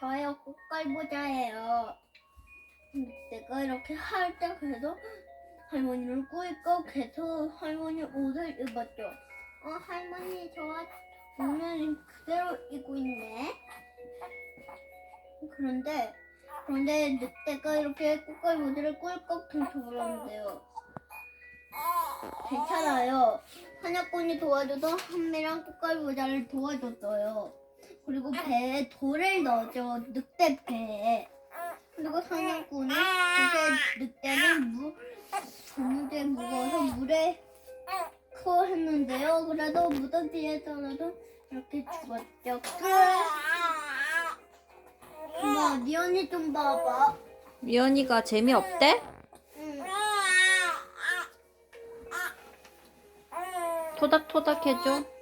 늑대예요. 꽃갈모자예요. 늑대가 이렇게 할 때 계속 할머니를 꾸니까 계속 할머니 옷을 입었죠. 어, 할머니 저와 오늘 그대로 입고 있네. 그런데 그런데 늑대가 이렇게 꽃갈모자를 꿀꺽 퉁쳐버렸는데요. 괜찮아요. 사냥꾼이 도와줘서 한미랑 꽃갈모자를 도와줬어요. 그리고 배에 돌을 넣어줘 늑대 배에. 그리고 사냥꾼은 이제 늑대는 물 고무대 무거워서 물에 커 했는데요. 그래도 무덤 뒤에 떨어져 이렇게 죽었죠. 엄마, 미연이 좀 봐봐. 미연이가 재미없대? 응. 토닥토닥 해줘.